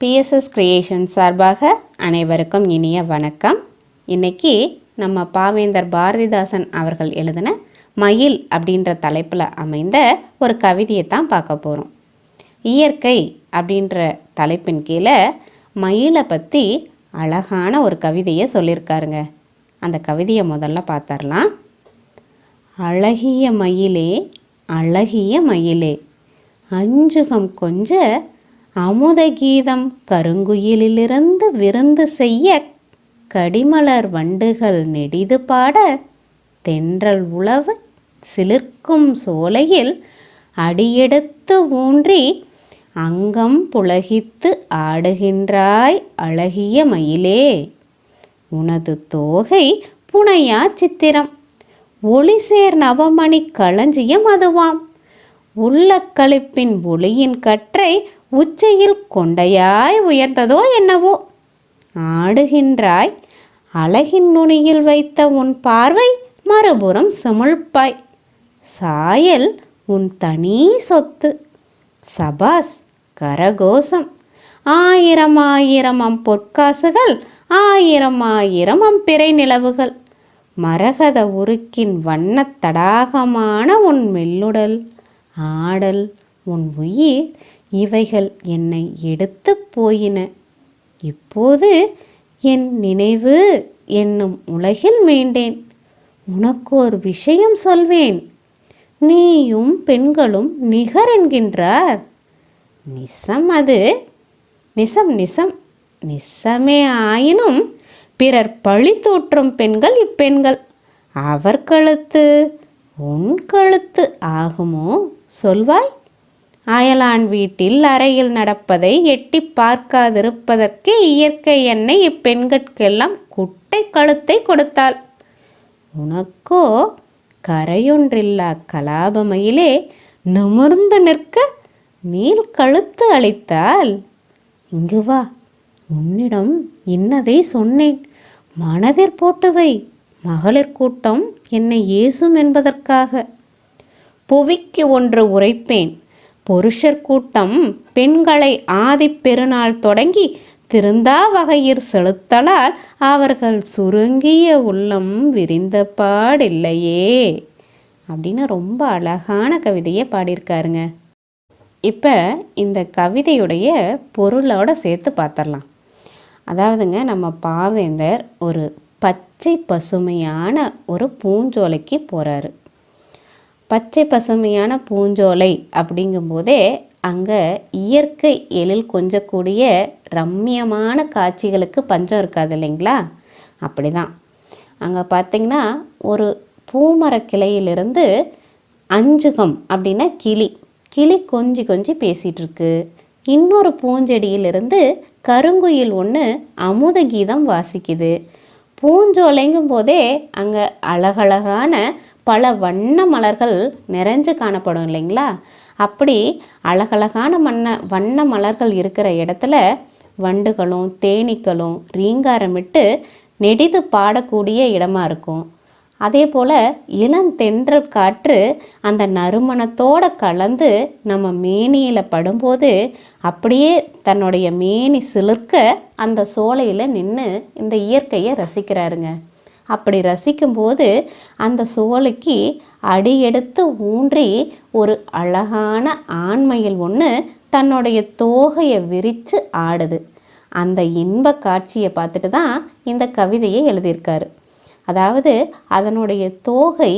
BSS creation சார்பாக அனைவருக்கும் இனிய வணக்கம். இன்றைக்கி நம்ம பாவேந்தர் பாரதிதாசன் அவர்கள் எழுதின மயில் அப்படின்ற தலைப்பில் அமைந்த ஒரு கவிதையை தான் பார்க்க போகிறோம் இயற்கை அப்படின்ற தலைப்பின் கீழே மயிலை பற்றி அழகான ஒரு கவிதையை சொல்லியிருக்காருங்க. அந்த கவிதையை முதல்ல பார்த்தரலாம் அழகிய மயிலே அழகிய மயிலே அஞ்சுகம் கொஞ்ச அமுத கீதம் கருங்குயிலிலிருந்து விருந்து செய்ய கடிமலர் வண்டுகள் நெடிது பாட தென்றல் உழவு சிலிர்க்கும் சோலையில் அடியெடுத்து ஊன்றி அங்கம் புலகித்து ஆடுகின்றாய் அழகிய மயிலே. உனது தோகை புனையா சித்திரம். ஒளிசேர் நவமணி களஞ்சியம் அதுவாம். உள்ளக்களிப்பின் ஒளியின் கற்றை உச்சையில் கொண்டையாய் உயர்ந்ததோ என்னவோ? ஆடுகின்றாய் அழகின் நுனியில் வைத்த உன் பார்வை மறுபுறம் சமிழ்ப்பாய் சாயல் உன் தனி சொத்து. சபாஸ் கரகோசம் ஆயிரம் ஆயிரம் அம் பொற்காசுகள் ஆயிரம் ஆயிரம் அம் பிறை நிலவுகள். மரகத உருக்கின் வண்ணத் தடாகமான உன் மெல்லுடல் ஆடல் உன் உயிர் இவைகள் என்னை எடுத்து போயின. இப்போது என் நினைவு என்னும் உலகில் மீண்டேன் உனக்கோர் விஷயம் சொல்வேன். நீயும் பெண்களும் நிகர் என்கின்றார். நிசம் அது. நிசம் நிசம். நிசமே ஆயினும் பிறர் பழி தூற்றும் பெண்கள் இப்பெண்கள். அவர் கழுத்து உன் கழுத்து ஆகுமோ? சொல்வாய்? அயலான் வீட்டில் அறையில் நடப்பதை எட்டி பார்க்காதிருப்பதற்கே இயற்கை என்னை இப்பெண்கட்கெல்லாம் குட்டை கழுத்தை கொடுத்தாள். உனக்கோ கரையொன்றில்லா கலாபமையிலே நிமிர்ந்து நிற்க நீல் கழுத்து அளித்தால் இங்கு வா உன்னிடம் இன்னதை சொன்னேன். மனதிற் போட்டு வை மகளிர் கூட்டம் என்னை ஏசும் என்பதற்காக. புவிக்கு ஒன்று உரைப்பேன். புருஷர் கூட்டம் பெண்களை ஆதிப்பெருநாள் தொடங்கி திருந்தா வகையிற் செலுத்தலால் அவர்கள் சுருங்கிய உள்ளம் விரிந்த பாடில்லையே அப்படின்னு ரொம்ப அழகான கவிதையை பாடியிருக்காருங்க. இப்போ இந்த கவிதையுடைய பொருளோட சேர்த்து பார்த்துடலாம் அதாவதுங்க நம்ம பாவேந்தர் ஒரு பச்சை பசுமையான ஒரு பூஞ்சோலைக்கு போகிறாரு பச்சை பசுமையான பூஞ்சோலை அப்படிங்கும்போதே அங்கே இயற்கை எழில் கொஞ்சக்கூடிய ரம்மியமான காட்சிகளுக்கு பஞ்சம் இருக்காது இல்லைங்களா? அப்படி தான் அங்கே பார்த்திங்கன்னா ஒரு பூமர கிளையிலிருந்து அஞ்சுகம் அப்படின்னா கிளி. கிளி கொஞ்சி கொஞ்சி பேசிகிட்ருக்கு இன்னொரு பூஞ்செடியிலிருந்து கருங்குயில் ஒன்று அமுத கீதம் வாசிக்குது. பூஞ்சோலைங்கும் போதே அங்கே அழகழகான பல வண்ண மலர்கள் நிறைஞ்சு காணப்படும் இல்லைங்களா? அப்படி அழகழகான மண்ண வண்ண மலர்கள் இருக்கிற இடத்துல வண்டுகளும் தேனீக்களும் ரீங்காரமிட்டு நெடிது பாடக்கூடிய இடமா இருக்கும். அதே போல் இளந்தென்றல் காற்று அந்த நறுமணத்தோட கலந்து நம்ம மேனியில் படும்போது அப்படியே தன்னுடைய மேனி சிலிர்க்க அந்த சோலையில் நின்று இந்த இயற்கையை ரசிக்கிறாருங்க. அப்படி ரசிக்கும்போது அந்த சோலைக்கு அடியெடுத்து ஊன்றி ஒரு அழகான ஆண்மையில் ஒன்று தன்னுடைய தோகையை விரித்து ஆடுது. அந்த இன்ப காட்சியை பார்த்துட்டு தான் இந்த கவிதையை எழுதியிருக்காரு. அதாவது அதனுடைய தோகை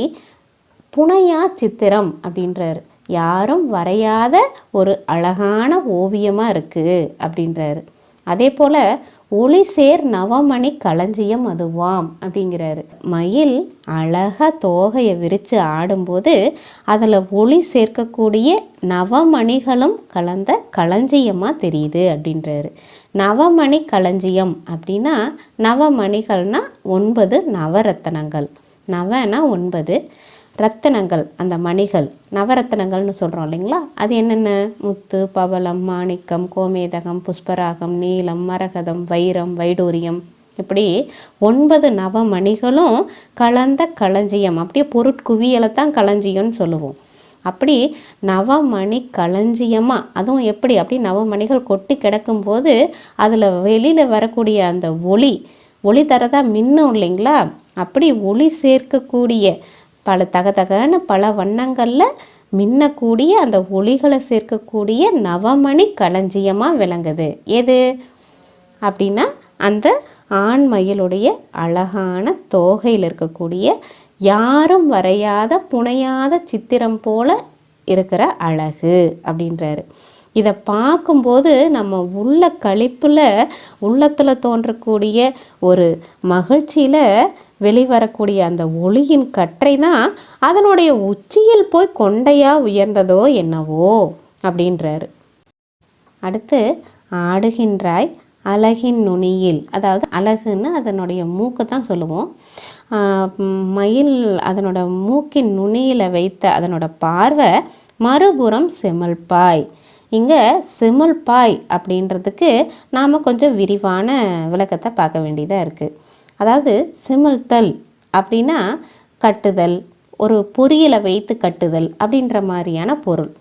புனையா சித்திரம் அப்படின்றாரு. யாரும் வரையாத ஒரு அழகான ஓவியமாக இருக்குது அப்படின்றாரு. அதே போல் ஒளி சேர் நவமணி களஞ்சியம் அதுவாம் அப்படிங்கிறாரு. மயில் அழகாக தோகையை விரித்து ஆடும்போது அதில் ஒளி சேர்க்கக்கூடிய நவமணிகளும் கலந்த களஞ்சியமாக தெரியுது அப்படின்றாரு. நவமணி களஞ்சியம் அப்படின்னா நவமணிகள்னால் ஒன்பது நவரத்தனங்கள். நவனா ஒன்பது ரத்தினங்கள் அந்த மணிகள் நவரத்தினங்கள்னு சொல்கிறோம் இல்லைங்களா? அது என்னென்ன? முத்து பவளம் மாணிக்கம் கோமேதகம் புஷ்பராகம் நீலம் மரகதம் வைரம் வைடூரியம். இப்படி ஒன்பது நவமணிகளும் கலந்த களஞ்சியம். அப்படியே பொருட்குவியலை தான் களஞ்சியம்னு சொல்லுவோம். அப்படி நவமணி களஞ்சியமாக அதுவும் எப்படி? அப்படி நவமணிகள் கொட்டி கிடக்கும்போது அதில் வெளியில் வரக்கூடிய அந்த ஒளி ஒளி தரதா மின்னும் இல்லைங்களா? அப்படி ஒளி சேர்க்கக்கூடிய பல தகதகன்னு பல வண்ணங்களில் மின்னக்கூடிய அந்த ஒளிகளை சேர்க்கக்கூடிய நவமணி களஞ்சியமாக விளங்குது. எது? அப்படின்னா அந்த ஆண் மயிலுடைய அழகான தோகையில் இருக்கக்கூடிய யாரும் வரையாத புனையாத சித்திரம் போல இருக்கிற அழகு அப்படின்றாரு. இதை பார்க்கும்போது நம்ம உள்ள கழிப்பில் உள்ளத்தில் தோன்றக்கூடிய ஒரு மகிழ்ச்சியில் வெளிவரக்கூடிய அந்த ஒளியின் கற்றை தான் அதனுடைய உச்சியில் போய் கொண்டையா உயர்ந்ததோ என்னவோ அப்படின்றாரு. அடுத்து ஆடுகின்றாய் அழகின் நுனியில். அதாவது அழகுன்னு அதனுடைய மூக்கு தான் சொல்லுவோம் மயில் அதனோட மூக்கின் நுனியில் வைத்த அதனோட பார்வை மறுபுறம் செமல்பாய் இங்கே செமல்பாய் அப்படின்றதுக்கு நாம் கொஞ்சம் விரிவான விளக்கத்தை பார்க்க வேண்டியதாக இருக்குது அதாவது சிமிழ்த்தல் அப்படின்னா கட்டுதல் ஒரு பொரியலை வைத்து கட்டுதல் அப்படின்ற மாதிரியான பொருள்.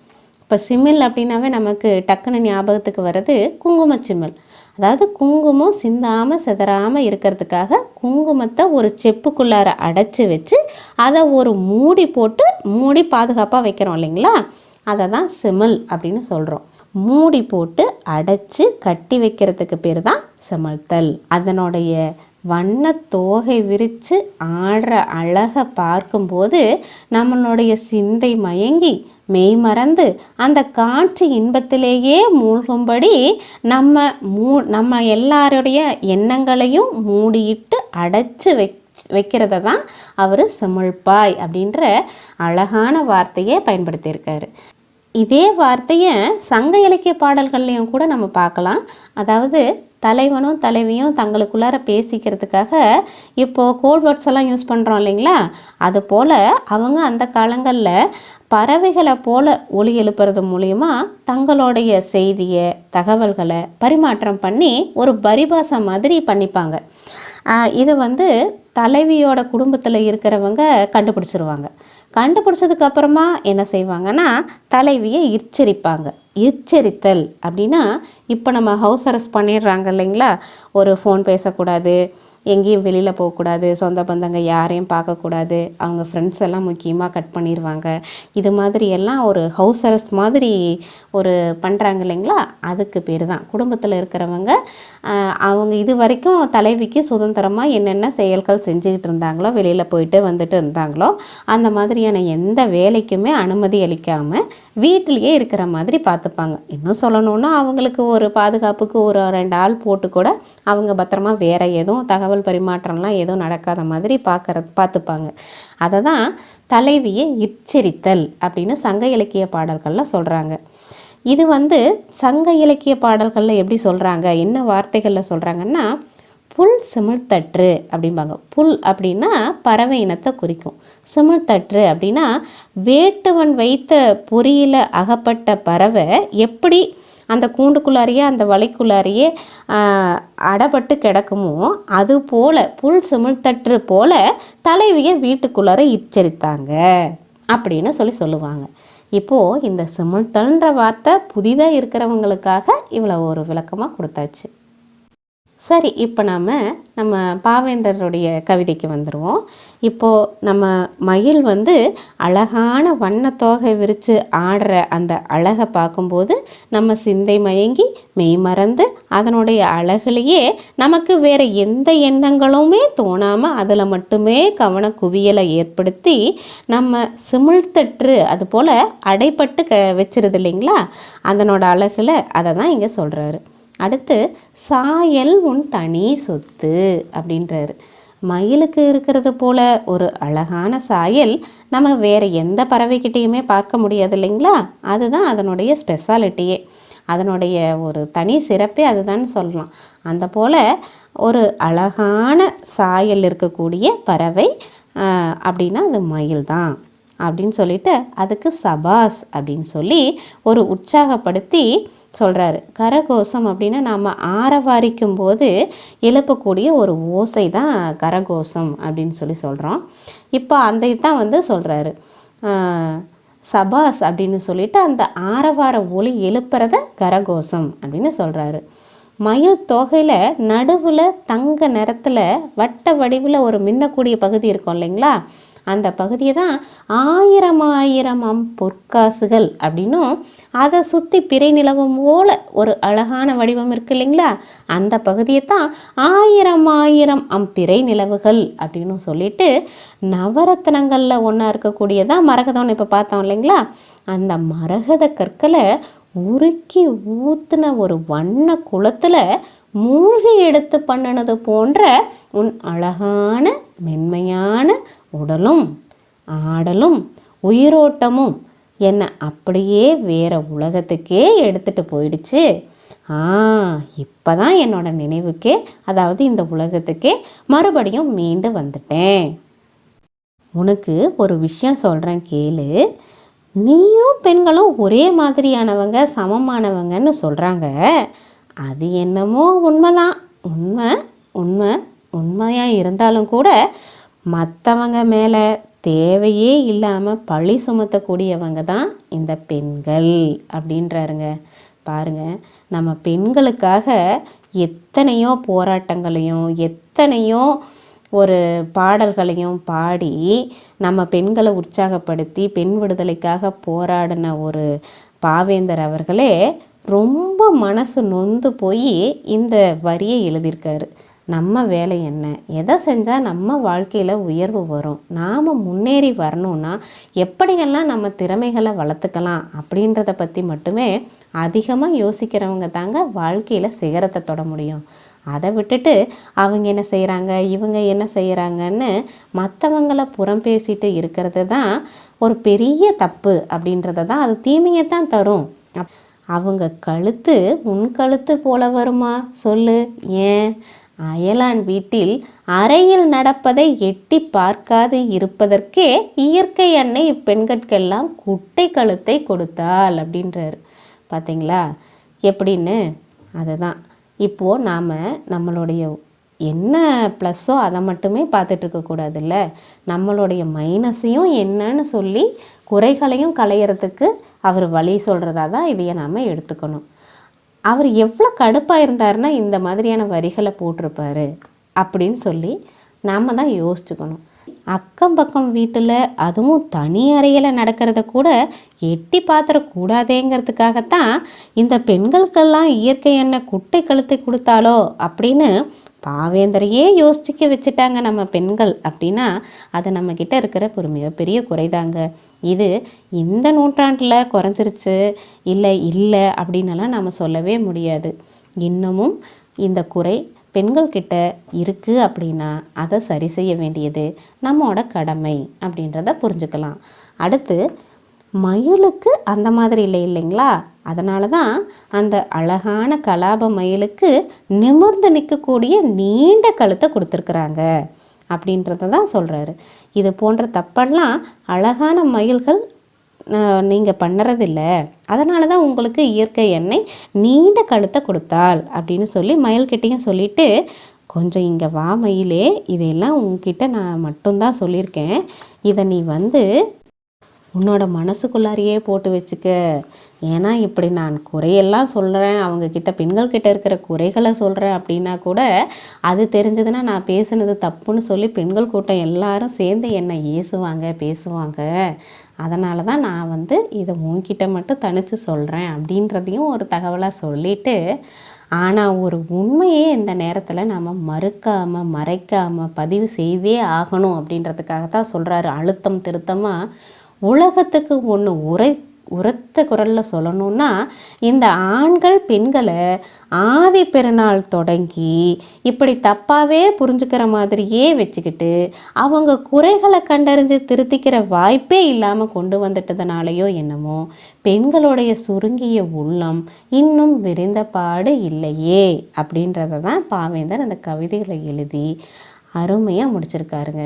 இப்போ சிமிழ் அப்படின்னாவே நமக்கு டக்குன்னு ஞாபகத்துக்கு வர்றது குங்குமச்சிமிழ் அதாவது குங்குமம் சிந்தாமல் சிதறாமல் இருக்கிறதுக்காக குங்குமத்தை ஒரு செப்புக்குள்ளார அடைச்சி வச்சு அதை ஒரு மூடி போட்டு மூடி பாதுகாப்பாக வைக்கிறோம் இல்லைங்களா? அதை தான் சிமிழ் அப்படின்னு சொல்கிறோம் மூடி போட்டு அடைச்சி கட்டி வைக்கிறதுக்கு பேர் தான் சிமிழ்த்தல். அதனுடைய வண்ண தோகை விரித்து ஆடுற அழகை பார்க்கும்போது நம்மளுடைய சிந்தை மயங்கி மெய்மறந்து அந்த காட்சி இன்பத்திலேயே மூழ்கும்படி நம்ம மூ நம்ம எல்லாருடைய எண்ணங்களையும் மூடியிட்டு அடைச்சி வை வைக்கிறத தான் அவர் சிமிழ்பாய் அப்படின்ற அழகான வார்த்தையை பயன்படுத்தியிருக்காரு. இதே வார்த்தையை சங்க இலக்கிய பாடல்கள்லையும் கூட நம்ம பார்க்கலாம். அதாவது தலைவனும் தலைவியும் தங்களுக்குள்ளார பேசிக்கிறதுக்காக இப்போது கோட் வேர்ட்ஸ் எல்லாம் யூஸ் பண்ணுறோம் இல்லைங்களா? அது போல் அவங்க அந்த காலங்களில் பறவைகளை போல் ஒளி எழுப்புறது மூலியமா தங்களுடைய செய்தியை தகவல்களை பரிமாற்றம் பண்ணி ஒரு பரிபாசம் மாதிரி பண்ணிப்பாங்க. இது வந்து தலைவியோட குடும்பத்தில் இருக்கிறவங்க கண்டுபிடிச்சிருவாங்க. கண்டுபிடிச்சதுக்கு அப்புறமா என்ன செய்வாங்கன்னா தலைவியை எச்சரிப்பாங்க. எச்சரித்தல் அப்படின்னா இப்போ நம்ம ஹவுஸ் அரெஸ்ட் பண்ணிடுறாங்க இல்லைங்களா? ஒரு ஃபோன் பேசக்கூடாது எங்கேயும் வெளியில் போகக்கூடாது. சொந்த பந்தங்க யாரையும் பார்க்கக்கூடாது. அவங்க ஃப்ரெண்ட்ஸ் எல்லாம் முக்கியமாக கட் பண்ணிடுவாங்க இது மாதிரி எல்லாம் ஒரு ஹவுஸ் அரெஸ்ட் மாதிரி ஒரு பண்ணுறாங்க இல்லைங்களா? அதுக்கு பேர் தான். குடும்பத்தில் இருக்கிறவங்க அவங்க இது வரைக்கும் தலைவிக்கு சுதந்திரமாக என்னென்ன செயல்கள் செஞ்சுக்கிட்டு இருந்தாங்களோ வெளியில் போயிட்டு வந்துட்டு இருந்தாங்களோ அந்த மாதிரியான எந்த வேலைக்குமே அனுமதி அளிக்காமல் வீட்டிலையே இருக்கிற மாதிரி பார்த்துப்பாங்க. இன்னும் சொல்லணும்னா அவங்களுக்கு ஒரு பாதுகாப்புக்கு ஒரு ரெண்டு ஆள் போட்டு கூட அவங்க பத்திரமா வேற எதுவும் தகவல் பரிமாற்றம்லாம் எதுவும் நடக்காத மாதிரி பார்க்கறது பார்த்துப்பாங்க அதை தான் தலைவியை எச்சரித்தல் அப்படின்னு சங்க இலக்கிய பாடல்களில் சொல்கிறாங்க இது வந்து சங்க இலக்கிய பாடல்களில் எப்படி சொல்கிறாங்க என்ன வார்த்தைகளில் சொல்கிறாங்கன்னா புல் சிமிழ்த்தற்று அப்படிம்பாங்க. புல் அப்படின்னா பறவை இனத்தை குறிக்கும். சிமிழ்த்தற்று அப்படின்னா வேட்டுவன் வைத்த பொறியில் அகப்பட்ட பறவை எப்படி அந்த கூண்டுக்குள்ளாரியே அந்த வலைக்குள்ளாரியே அடப்பட்டு கிடக்குமோ அது போல புல் சிமிழ்த்தற்று போல தலைவியை வீட்டுக்குள்ளார இச்சரித்தாங்க அப்படின்னு சொல்லி சொல்லுவாங்க. இப்போது இந்த சிமிழ்த்தல்ன்ற வார்த்தை புதிதாக இருக்கிறவங்களுக்காக இவ்வளோ ஒரு விளக்கமாக கொடுத்தாச்சு. சரி இப்போ நாம் நம்ம பாவேந்தருடைய கவிதைக்கு வந்துடுவோம் இப்போது நம்ம மயில் வந்து அழகான வண்ணத்தோகை விரித்து ஆடுற அந்த அழகை பார்க்கும்போது நம்ம சிந்தை மயங்கி மெய்மறந்து அதனுடைய அழகுலேயே நமக்கு வேறு எந்த எண்ணங்களுமே தோணாமல் அதில் மட்டுமே கவன குவியலை ஏற்படுத்தி நம்ம சிமிழ்த்தற்று அது போல் அடைப்பட்டு க வச்சிருது இல்லைங்களா? அதனோட அழகில் அதை தான் இங்கே சொல்கிறாரு அடுத்து சாயல் உன் தனி சொத்து அப்படின்றாரு. மயிலுக்கு இருக்கிறது போல ஒரு அழகான சாயல் நம்ம வேற எந்த பறவைக்கிட்டேயுமே பார்க்க முடியாது இல்லைங்களா? அதுதான் அதனுடைய ஸ்பெஷாலிட்டியே அதனுடைய ஒரு தனி சிறப்பே அதுதான் சொல்லலாம். அந்த போல் ஒரு அழகான சாயல் இருக்கக்கூடிய பறவை அப்படின்னா அது மயில் தான் அப்படின்னு சொல்லிட்டு அதுக்கு சபாஸ் அப்படின்னு சொல்லி ஒரு உற்சாகப்படுத்தி சொல்கிறாரு கரகோஷம் அப்படின்னா நாம் ஆரவாரிக்கும் போது எழுப்பக்கூடிய ஒரு ஓசை தான் கரகோஷம் அப்படின்னு சொல்லி சொல்கிறோம் இப்போ அந்த இதுதான் வந்து சொல்கிறாரு சபாஸ் அப்படின்னு சொல்லிட்டு அந்த ஆரவார ஒளி எழுப்புறத கரகோஷம் அப்படின்னு சொல்கிறாரு மயில் தொகையில் நடுவில் தங்க நிறத்தில் வட்ட வடிவில் ஒரு மின்னக்கூடிய பகுதி இருக்கும் இல்லைங்களா? அந்த பகுதியை தான் ஆயிரம் ஆயிரம் அம் பொற்காசுகள் அப்படின்னும் அதை சுற்றி பிறை நிலவும் போல ஒரு அழகான வடிவம் இருக்கு இல்லைங்களா? அந்த பகுதியை தான் ஆயிரம் ஆயிரம் அம் பிறை நிலவுகள் அப்படின்னு சொல்லிட்டு நவரத்னங்களில் ஒன்றா இருக்கக்கூடியதான் மரகதம்னு இப்போ பார்த்தோம் இல்லைங்களா? அந்த மரகத கற்களை உருக்கி ஊற்றுன ஒரு வண்ண குளத்தில் மூழ்கி எடுத்து பண்ணினது போன்ற உன் அழகான மென்மையான உடலும் ஆடலும் உயிரோட்டமும் என்னை அப்படியே வேற உலகத்துக்கே எடுத்துட்டு போயிடுச்சு. ஆ இப்போ தான் என்னோட நினைவுக்கே அதாவது இந்த உலகத்துக்கே மறுபடியும் மீண்டு வந்துட்டேன். உனக்கு ஒரு விஷயம் சொல்கிறேன் கேளு. நீயும் பெண்களும் ஒரே மாதிரியானவங்க சமமானவங்கன்னு சொல்கிறாங்க அது என்னமோ உண்மைதான். உண்மை உண்மை உண்மையாக இருந்தாலும் கூட மற்றவங்க மேலே தேவையே இல்லாமல் பழி சுமத்தக்கூடியவங்க தான் இந்த பெண்கள் அப்படின்றாருங்க. பாருங்க நம்ம பெண்களுக்காக எத்தனையோ போராட்டங்களையும் எத்தனையோ ஒரு பாடல்களையும் பாடி நம்ம பெண்களை உற்சாகப்படுத்தி பெண் விடுதலைக்காக போராடின ஒரு பாவேந்தர் அவர்களே ரொம்ப மனசு நொந்து போய் இந்த வரியை எழுதியிருக்காரு. நம்ம வேலை என்ன? எதை செஞ்சால் நம்ம வாழ்க்கையில் உயர்வு வரும்? நாம் முன்னேறி வரணும்னா எப்படியெல்லாம் நம்ம திறமைகளை வளர்த்துக்கலாம் அப்படின்றத பற்றி மட்டுமே அதிகமாக யோசிக்கிறவங்க தாங்க வாழ்க்கையில் சிகரத்தை தொட முடியும். அதை விட்டுட்டு அவங்க என்ன செய்கிறாங்க இவங்க என்ன செய்கிறாங்கன்னு மற்றவங்கள புறம் பேசிட்டு இருக்கிறது தான் ஒரு பெரிய தப்பு அப்படின்றத தான் அது தீமையை தான் தரும். அப்- அவங்க கழுத்து உன் கழுத்து போல வருமா? சொல்லு. ஏன்? அயலான் வீட்டில் அறையில் நடப்பதை எட்டி பார்க்காது இருப்பதற்கே இயற்கை அன்னை இப்பெண்கட்கெல்லாம் குட்டை கழுத்தை கொடுத்தாள் அப்படின்றாரு. பார்த்தீங்களா எப்படின்னு? அதுதான். இப்போது நாம் நம்மளுடைய என்ன ப்ளஸ்ஸோ அதை மட்டுமே பார்த்துட்டு இருக்கக்கூடாதுல்ல நம்மளுடைய மைனஸையும் என்னன்னு சொல்லி குறைகளையும் களையிறதுக்கு அவர் வழி சொல்கிறதா தான் இதையை நாம் எடுத்துக்கணும். அவர் எவ்வளோ கடுப்பாக இருந்தாருன்னா இந்த மாதிரியான வரிகளை போட்டிருப்பாரு அப்படின்னு சொல்லி நாம் தான் யோசிச்சுக்கணும். அக்கம் பக்கம் வீட்டில் அதுவும் தனி அறையில் நடக்கிறத கூட எட்டி பார்த்துடக்கூடாதேங்கிறதுக்காகத்தான் இந்த பெண்களுக்கெல்லாம் இயற்கை என்ன குட்டை கழுத்தை கொடுத்தாலோ அப்படின்னு பாவேந்தரையே யோசிச்சுக்க வச்சுட்டாங்க நம்ம பெண்கள் அப்படின்னா அது நம்மக்கிட்ட இருக்கிற ஒரு மிகப்பெரிய குறைதாங்க. இது இந்த நூற்றாண்டில் குறைஞ்சிருச்சு இல்லை இல்லை அப்படின்னலாம் நம்ம சொல்லவே முடியாது. இன்னமும் இந்த குறை பெண்கள்கிட்ட இருக்குது அப்படின்னா அதை சரி செய்ய வேண்டியது நம்மோட கடமை அப்படின்றத புரிஞ்சுக்கலாம். அடுத்து மயிலுக்கு அந்த மாதிரி இல்லை இல்லைங்களா? அதனால தான் அந்த அழகான கலாப மயிலுக்கு நிமிர்ந்து நிற்கக்கூடிய நீண்ட கழுத்தை கொடுத்துருக்குறாங்க அப்படின்றத தான் சொல்கிறாரு இது போன்ற தப்பெல்லாம் அழகான மயில்கள் நீங்கள் பண்ணுறதில்ல. அதனால தான் உங்களுக்கு இயற்கை எண்ணெய் நீண்ட கழுத்தை கொடுத்தாள் அப்படின்னு சொல்லி மயில்கிட்டையும் சொல்லிட்டு கொஞ்சம் இங்கே வா மயிலே இதையெல்லாம் உங்ககிட்ட நான் மட்டும்தான் சொல்லியிருக்கேன். இதை நீ வந்து உன்னோட மனசுக்குள்ளாரையே போட்டு வச்சுக்க. ஏன்னா இப்படி நான் குறையெல்லாம் சொல்கிறேன் அவங்கக்கிட்ட பெண்கள் கிட்ட இருக்கிற குறைகளை சொல்கிறேன் அப்படின்னா கூட அது தெரிஞ்சதுன்னா நான் பேசுனது தப்புன்னு சொல்லி பெண்கள் கூட்டம் எல்லாரும் சேர்ந்து என்னை ஏசுவாங்க பேசுவாங்க. அதனால தான் நான் வந்து இதை உன்கிட்ட மட்டும் தனித்து சொல்கிறேன் அப்படின்றதையும் ஒரு தகவலாக சொல்லிட்டு ஆனால் ஒரு உண்மையே இந்த நேரத்தில் நம்ம மறுக்காமல் மறைக்காமல் பதிவு செய்தே ஆகணும் அப்படின்றதுக்காக தான் சொல்கிறாரு அழுத்தம் திருத்தமாக உலகத்துக்கு ஒன்று உரை உரத்த குரலில் சொல்லணும்னா இந்த ஆண்கள் பெண்களை ஆதி பெருநாள் தொடங்கி இப்படி தப்பாகவே புரிஞ்சுக்கிற மாதிரியே வச்சுக்கிட்டு அவங்க குறைகளை கண்டறிஞ்சு திருத்திக்கிற வாய்ப்பே இல்லாமல் கொண்டு வந்துட்டதுனாலையோ என்னமோ பெண்களுடைய சுருங்கிய உள்ளம் இன்னும் விரிந்த பாடு இல்லையே அப்படின்றத தான் பாவேந்தர் அந்த கவிதைகளை எழுதி அருமையாக முடிச்சிருக்காருங்க.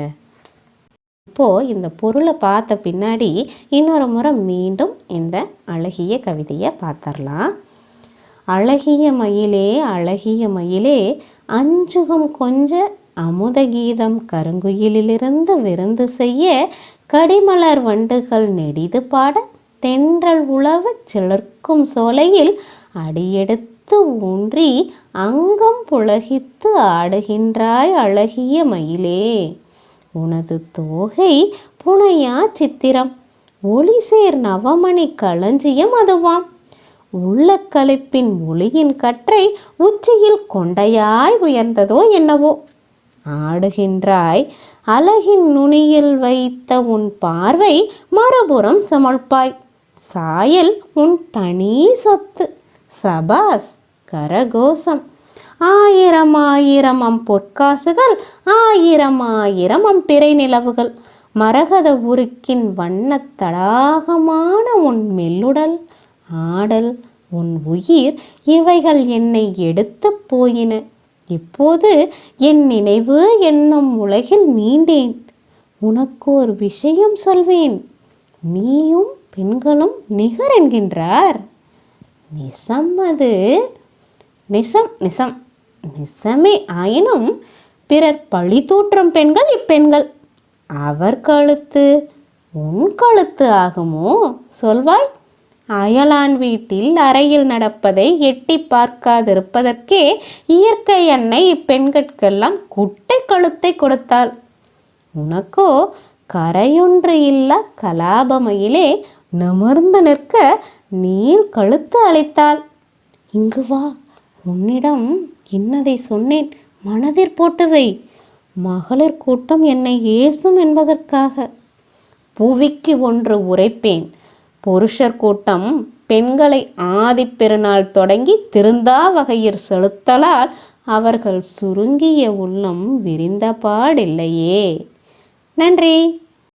இப்போது இந்த பொருளை பார்த்த பின்னாடி இன்னொரு முறை மீண்டும் இந்த அழகிய கவிதையை பார்த்துடலாம். அழகிய மயிலே அழகிய மயிலே அஞ்சுகம் கொஞ்ச அமுதகீதம் கருங்குயிலிலிருந்து விருந்து செய்ய கடிமலர் வண்டுகள் நெடிது பாட தென்றல் உழவு சிலர்க்கும் சோலையில் அடியெடுத்து ஊன்றி அங்கம் புலகித்து ஆடுகின்றாய் அழகிய மயிலே. உனது தோகை புனையா சித்திரம். ஒளிசேர் நவமணி களஞ்சியம் அதுவாம். உள்ள கலிப்பின் ஒளியின் கற்றை உச்சியில் கொண்டையாய் உயர்ந்ததோ என்னவோ. ஆடுகின்றாய் அழகின் நுனியில் வைத்த உன் பார்வை மறுபுறம் சமழ்ப்பாய். சாயல் உன் தனி சொத்து. சபாஸ் கரகோசம். ஆயிரம் ஆயிரம் அம் பொற்காசுகள் ஆயிரம் ஆயிரம் அம் பிறை நிலவுகள் மரகத உருக்கின் வண்ணத் தடாகமான உன் மெல்லுடல் ஆடல் உன் உயிர் இவைகள் என்னை எடுத்துப் போயின. இப்போது என் நினைவு என்னும் உலகில் மீண்டேன். உனக்கு ஒரு விஷயம் சொல்வேன். நீயும் பெண்களும் நிகர் என்கின்றார். நிசம் அது. நிசம் நிசம். நிசமே ஆயினும் பிறர் பழி தூற்றும் பெண்கள் இப்பெண்கள். அவர் கழுத்து உன் கழுத்து ஆகுமோ? சொல்வாய். அயலான் வீட்டில் அறையில் நடப்பதை எட்டி பார்க்காதிருப்பதற்கே இயற்கை அன்னை இப்பெண்கட்கெல்லாம் குட்டை கழுத்தை கொடுத்தாள். உனக்கோ கரையொன்று இல்லா கலாபமையிலே நிமிர்ந்து நிற்க நீர் கழுத்து அழைத்தாள் இங்கு வா. உன்னிடம் இன்னதை சொன்னேன் மனதிற் போட்டு வை மகளிர் கூட்டம் என்னை ஏசும் என்பதற்காக. புவிக்கு ஒன்று உரைப்பேன் புருஷர் கூட்டம் பெண்களை ஆதிப்பெருநாள் தொடங்கி திருந்தா வகையில் செலுத்தலால் அவர்கள் சுருங்கிய உள்ளம் விரிந்த பாடில்லையே. நன்றி.